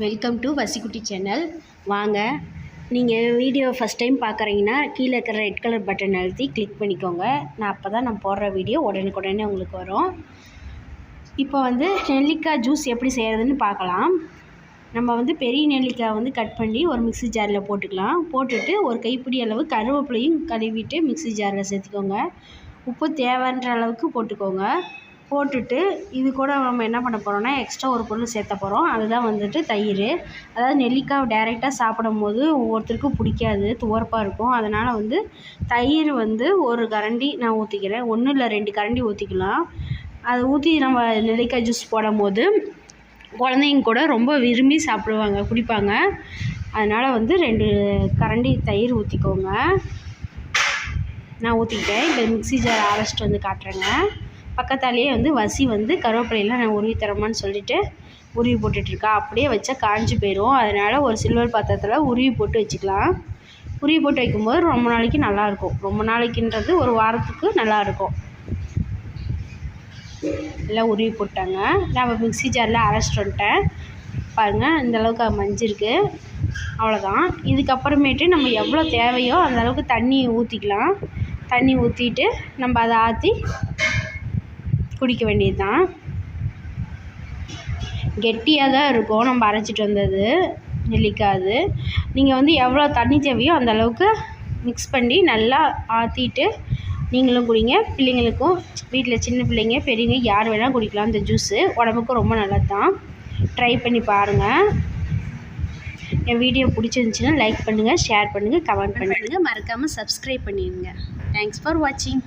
Welcome to வசிக்குட்டி channel வாங்க. நீங்கள் video first time பார்க்குறீங்கன்னா கீழே இருக்கிற ரெட் கலர் பட்டன் அழுத்தி கிளிக் பண்ணிக்கோங்க. நான் அப்போ தான் நான் போடுற வீடியோ உடனுக்குடனே உங்களுக்கு வரும். இப்போ வந்து நெல்லிக்காய் ஜூஸ் எப்படி செய்கிறதுன்னு பார்க்கலாம். நம்ம வந்து பெரிய நெல்லிக்காய் வந்து கட் பண்ணி ஒரு மிக்ஸி ஜாரில் போட்டுக்கலாம். போட்டுட்டு ஒரு கைப்பிடி அளவு கருவேப்பிலையும் கழுவிட்டு மிக்ஸி ஜாரில் சேர்த்துக்கோங்க. உப்பு தேவைன்ற அளவுக்கு போட்டுக்கோங்க. போட்டுட்டு இது கூட நம்ம என்ன பண்ண போகிறோம்னா எக்ஸ்ட்ரா ஒரு பொருள் சேர்த்த போகிறோம் அதுதான் வந்துட்டு தயிர். அதாவது நெல்லிக்காய் டைரெக்டாக சாப்பிடும் போது ஒவ்வொருத்தருக்கும் பிடிக்காது துவர்ப்பாக இருக்கும். அதனால் வந்து தயிர் வந்து ஒரு கரண்டி நான் ஊற்றிக்கிறேன் ஒன்றும் இல்லை ரெண்டு கரண்டி ஊற்றிக்கலாம் அதை ஊற்றி நம்ம நெல்லிக்காய் ஜூஸ் போடும் போது குழந்தைங்க கூட ரொம்ப விரும்பி சாப்பிடுவாங்க குடிப்பாங்க. அதனால் வந்து ரெண்டு கரண்டி தயிர் ஊற்றிக்கோங்க நான் ஊற்றிக்கிட்டேன் இப்போ மிக்ஸி ஜார் அரைச்சிட்டு வந்து காட்டுறேங்க. பக்கத்தாலேயே வந்து வசி வந்து கருவேப்பிலையெல்லாம் நான் உருவி தரமான்னு சொல்லிட்டு உருவி போட்டுட்ருக்கா. அப்படியே வச்சா காஞ்சி போயிடும் அதனால் ஒரு சில்வர் பாத்திரத்தில் உருவி போட்டு வச்சுக்கலாம். உருவி போட்டு வைக்கும்போது ரொம்ப நாளைக்கு நல்லாயிருக்கும். ரொம்ப நாளைக்குன்றது ஒரு வாரத்துக்கு நல்லாயிருக்கும். எல்லாம் உருவி போட்டாங்க. நான் மிக்ஸி ஜாரில் அரைச்சிட்டு வந்துட்டேன். பாருங்கள் இந்தளவுக்கு மஞ்சிருக்கு. அவ்வளோதான் இதுக்கப்புறமேட்டு நம்ம எவ்வளோ தேவையோ அந்தளவுக்கு தண்ணி ஊற்றிக்கலாம் தண்ணி ஊற்றிட்டு நம்ம அதை ஆற்றி குடிக்க வேண்டியது தான் கெட்டியாக தான் இருக்கும். நம்ம அரைச்சிட்டு வந்தது நெல்லிக்காய் அது நீங்கள் வந்து எவ்வளோ தண்ணி தேவையோ அந்த அளவுக்கு மிக்ஸ் பண்ணி நல்லா ஆற்றிட்டு நீங்களும் குடிங்க. பிள்ளைங்களுக்கும் வீட்டில் சின்ன பிள்ளைங்க பெரியவங்க யார் வேணால் குடிக்கலாம். இந்த ஜூஸு உடம்புக்கும் ரொம்ப நல்லது தான் ட்ரை பண்ணி பாருங்கள் என் வீடியோ பிடிச்சிருந்துச்சின்னா லைக் பண்ணுங்கள் ஷேர் பண்ணுங்கள் கமெண்ட் பண்ணுங்கள் மறக்காமல் சப்ஸ்கிரைப் பண்ணிடுங்க. தேங்க்ஸ் ஃபார் வாட்சிங்